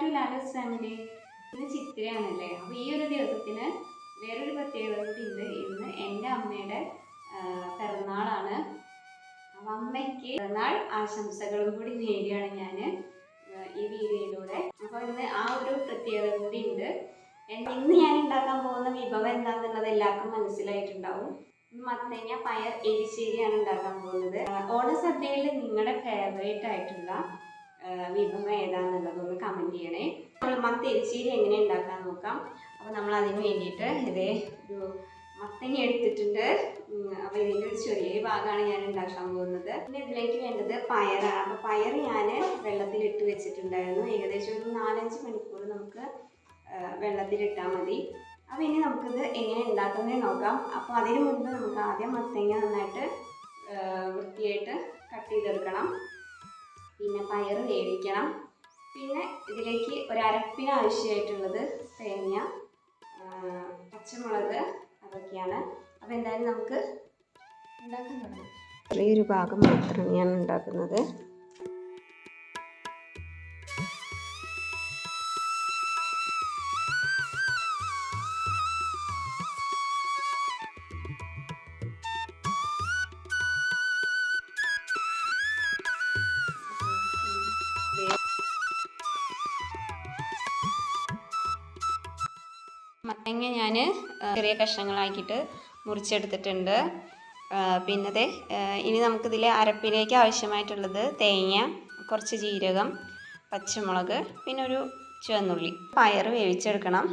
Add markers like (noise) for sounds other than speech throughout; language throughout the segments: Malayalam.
ടു ലാലസ് ഫാമിലി ഇന്ന് ചിത്രയാണല്ലേ അപ്പോൾ ഈ ഒരു ദിവസത്തിന് വേറൊരു പ്രത്യേകത കൂടി ഉണ്ട്. ഇന്ന് എന്റെ അമ്മയുടെ പിറന്നാളാണ്. അപ്പൊ അമ്മയ്ക്ക് പിറന്നാൾ ആശംസകളും കൂടി നേടിയാണ് ഞാൻ ഈ വീഡിയോയിലൂടെ. അപ്പോൾ ഇന്ന് ആ ഒരു പ്രത്യേകത കൂടി ഉണ്ട്. ഇന്ന് ഞാൻ ഉണ്ടാക്കാൻ പോകുന്ന വിഭവം എന്താണെന്നുള്ളത് എല്ലാവർക്കും മനസ്സിലായിട്ടുണ്ടാവും. മത്തങ്ങ പയർ എരിശ്ശേരിയാണ് ഉണ്ടാക്കാൻ പോകുന്നത്. ഓണസദ്യയിൽ നിങ്ങളുടെ ഫേവറേറ്റ് ആയിട്ടുള്ള വിഭവം ഏതാണെന്നുള്ളതൊന്ന് കമന്റ് ചെയ്യണേ. നമ്മൾ മത്ത എരിശ്ശേരി എങ്ങനെ ഉണ്ടാക്കാൻ നോക്കാം. അപ്പോൾ നമ്മൾ അതിന് വേണ്ടിയിട്ട് ഇതേ ഒരു മത്തങ്ങ എടുത്തിട്ടുണ്ട്. അപ്പോൾ ഇതിന്റെ ഒരു ചെറിയ ഭാഗമാണ് ഞാൻ ഉണ്ടാക്കാൻ പോകുന്നത്. പിന്നെ ഇതിലേക്ക് വേണ്ടത് പയറാണ് അപ്പോൾ പയർ ഞാൻ വെള്ളത്തിലിട്ട് വെച്ചിട്ടുണ്ടായിരുന്നു. ഏകദേശം ഒരു നാലഞ്ച് മണിക്കൂർ നമുക്ക് വെള്ളത്തിലിട്ടാൽ മതി. അപ്പോൾ ഇനി നമുക്കിത് എങ്ങനെ ഉണ്ടാക്കുന്നത് നോക്കാം. അപ്പോൾ അതിന് മുൻപ് നമുക്ക് ആദ്യം മത്തങ്ങ നന്നായിട്ട് വൃത്തിയായിട്ട് കട്ട് ചെയ്തെടുക്കണം. പിന്നെ പയർ വേവിക്കണം. പിന്നെ ഇതിലേക്ക് ഒരു അരപ്പിന് ആവശ്യമായിട്ടുള്ളത് തേങ്ങ പച്ചമുളക് അതൊക്കെയാണ്. അപ്പോൾ എന്തായാലും നമുക്ക് ഉണ്ടാക്കാൻ തുടങ്ങാം. ചെറിയൊരു ഭാഗം മാത്രമാണ് ഞാൻ ഉണ്ടാക്കുന്നത്. മത്തങ്ങ ഞാൻ ചെറിയ കഷ്ണങ്ങളാക്കിയിട്ട് മുറിച്ചെടുത്തിട്ടുണ്ട്. പിന്നത് ഇനി നമുക്കിതിൽ അരപ്പിലേക്ക് ആവശ്യമായിട്ടുള്ളത് തേങ്ങ കുറച്ച് ജീരകം പച്ചമുളക് പിന്നെ ഒരു ചുവന്നുള്ളി. പയർ വേവിച്ചെടുക്കണം.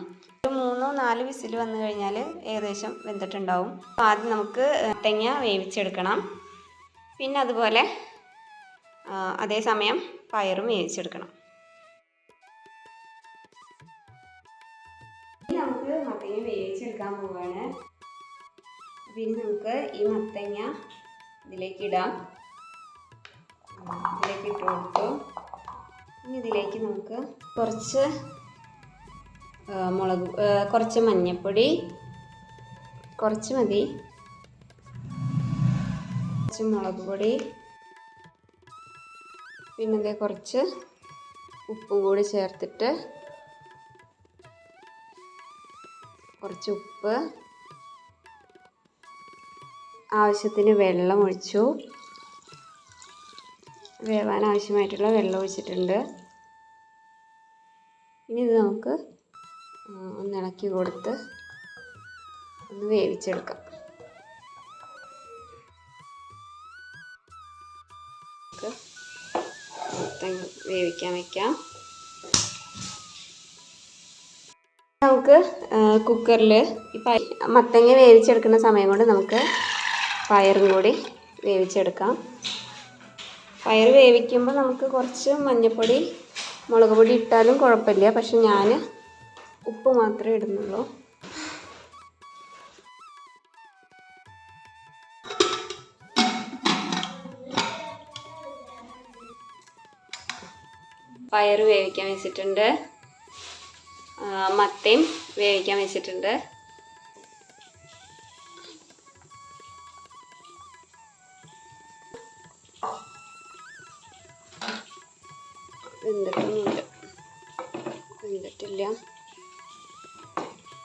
ഒരു മൂന്നോ നാല് വിസിൽ വന്നു കഴിഞ്ഞാൽ ഏകദേശം വെന്തിട്ടുണ്ടാവും. അപ്പോൾ ആദ്യം നമുക്ക് തേങ്ങ വേവിച്ചെടുക്കണം. പിന്നെ അതുപോലെ അതേസമയം പയറും വേവിച്ചെടുക്കണം. മത്തങ്ങ വേവിച്ചെടുക്കാൻ പോവാണ്. പിന്നെ നമുക്ക് ഈ മത്തങ്ങ ഇതിലേക്ക് ഇടാം. ഇതിലേക്ക് ഇട്ട് കൊടുത്തു. ഇനി ഇതിലേക്ക് നമുക്ക് കുറച്ച് മുളക് കുറച്ച് മഞ്ഞൾപ്പൊടി കുറച്ച് മതി. കുറച്ച് മുളക് പൊടി പിന്നെ കുറച്ച് ഉപ്പും കൂടി ചേർത്തിട്ട് കുറച്ച് ഉപ്പ്. ആവശ്യത്തിന് വെള്ളം ഒഴിച്ചു. വേവാൻ ആവശ്യമായിട്ടുള്ള വെള്ളം ഒഴിച്ചിട്ടുണ്ട്. ഇനി ഇത് നമുക്ക് ഒന്ന് ഇളക്കി കൊടുത്ത് ഒന്ന് വേവിച്ചെടുക്കാം. വേവിക്കാൻ വയ്ക്കാം നമുക്ക് കുക്കറിൽ ഈ പ മത്തങ്ങ വേവിച്ചെടുക്കുന്ന സമയം കൊണ്ട് നമുക്ക് പയറും കൂടി വേവിച്ചെടുക്കാം. പയർ വേവിക്കുമ്പോൾ നമുക്ക് കുറച്ച് മഞ്ഞൾപ്പൊടി മുളക് പൊടി ഇട്ടാലും കുഴപ്പമില്ല. പക്ഷെ ഞാൻ ഉപ്പ് മാത്രമേ ഇടുന്നുള്ളൂ. പയർ വേവിക്കാൻ വെച്ചിട്ടുണ്ട്. മത്തയും വേവിക്കാൻ വെച്ചിട്ടുണ്ട്. വെന്തിട്ടൊന്നുമില്ല. വെന്തിട്ടില്ല.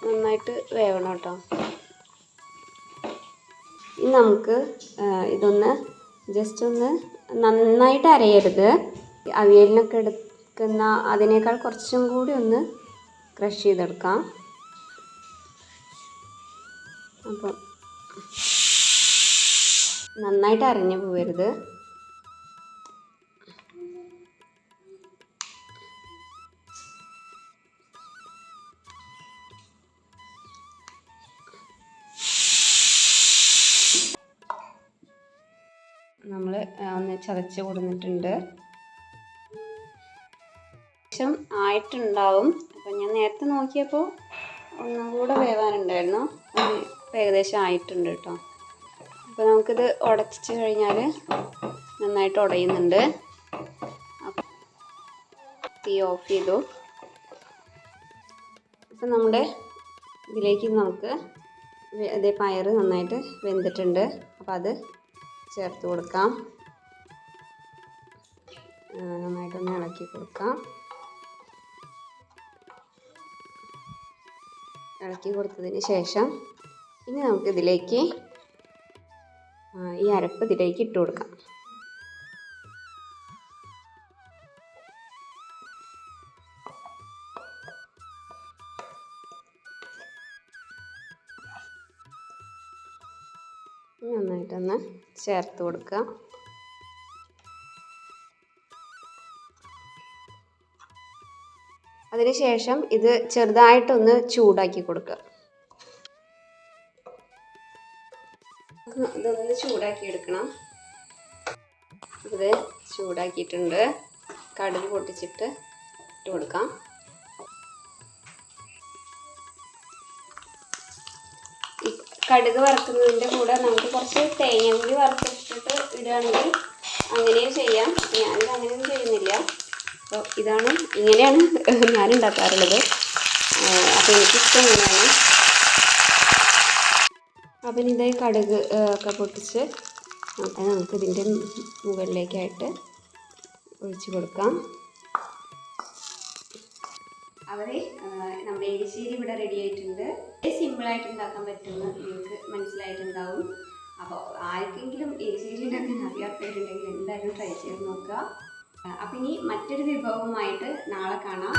നന്നായിട്ട് വേവണം കേട്ടോ. ഇനി നമുക്ക് ഇതൊന്ന് ജസ്റ്റ് ഒന്ന് നന്നായിട്ട് അരയരുത്. അവിയലിനൊക്കെ എടുക്കുന്ന അതിനേക്കാൾ കുറച്ചും കൂടി ഒന്ന് ക്രഷ് ചെയ്തെടുക്കാം. അപ്പം നന്നായിട്ട് അരഞ്ഞു പോവരുത്. നമ്മൾ ഒന്ന് ചതച്ച് കൊടുത്തിട്ടുണ്ട് ആയിട്ടുണ്ടാവും അപ്പം ഞാൻ നേരത്തെ നോക്കിയപ്പോൾ ഒന്നും കൂടെ വേവാനുണ്ടായിരുന്നു. ഏകദേശം ആയിട്ടുണ്ട് കേട്ടോ. അപ്പോൾ നമുക്കിത് ഉടച്ചു കഴിഞ്ഞാൽ നന്നായിട്ട് ഉടയുന്നുണ്ട്. തീ ഓഫ് ചെയ്തു. അപ്പം നമ്മുടെ ഇതിലേക്ക് നമുക്ക് ഇതേ പയർ നന്നായിട്ട് വെന്തിട്ടുണ്ട്. അപ്പം അത് ചേർത്ത് കൊടുക്കാം. നന്നായിട്ടൊന്ന് ഇളക്കി കൊടുക്കാം. ഇളക്കി കൊടുത്തതിന് ശേഷം ഇനി നമുക്ക് ഇതിലേക്ക് ഈ അരപ്പ് ഇതിലേക്ക് ഇട്ട് കൊടുക്കാം. നന്നായിട്ടൊന്ന് ചേർത്ത് കൊടുക്കുക അതിനുശേഷം ഇത് ചെറുതായിട്ടൊന്ന് ചൂടാക്കി കൊടുക്കുക. ഇതൊന്ന് ചൂടാക്കി എടുക്കണം. ഇത് ചൂടാക്കിയിട്ടുണ്ട്. കടുക് പൊട്ടിച്ചിട്ട് ഇട്ട് കൊടുക്കാം. കടുക് വറുക്കുന്നതിന്റെ കൂടെ നമുക്ക് കുറച്ച് തേങ്ങ കൂടി വറുത്തിട്ടിട്ട് ഇടുകയാണെങ്കിൽ അങ്ങനെയും ചെയ്യാം. ഞാനിത് അങ്ങനെയൊന്നും ചെയ്യുന്നില്ല. അപ്പോൾ ഇതാണ് ഇങ്ങനെയാണ് (laughs) ഞാൻ ഉണ്ടാക്കാറുള്ളത് അപ്പോൾ എനിക്കിഷ്ടം ഇങ്ങനെയാണ് അപ്പം ഇതായി കടുക് ഒക്കെ പൊട്ടിച്ച് അത് നമുക്ക് ഇതിന്റെ മുകളിലേക്കായിട്ട് ഒഴിച്ച് കൊടുക്കാം. അവരെ നമ്മുടെ എരിശ്ശേരി ഇവിടെ റെഡി ആയിട്ടുണ്ട്. സിമ്പിളായിട്ട് ഉണ്ടാക്കാൻ പറ്റുമെന്ന് നിങ്ങൾക്ക് മനസ്സിലായിട്ടുണ്ടാവും. അപ്പോൾ ആർക്കെങ്കിലും എരിശ്ശേരി ഉണ്ടാക്കാൻ അറിയാത്തവരുണ്ടെങ്കിൽ എന്തായാലും ട്രൈ ചെയ്ത് നോക്കുക. അപ്പോൾ ഇനി മറ്റൊരു വിഭവവുമായിട്ട് നാളെ കാണാം.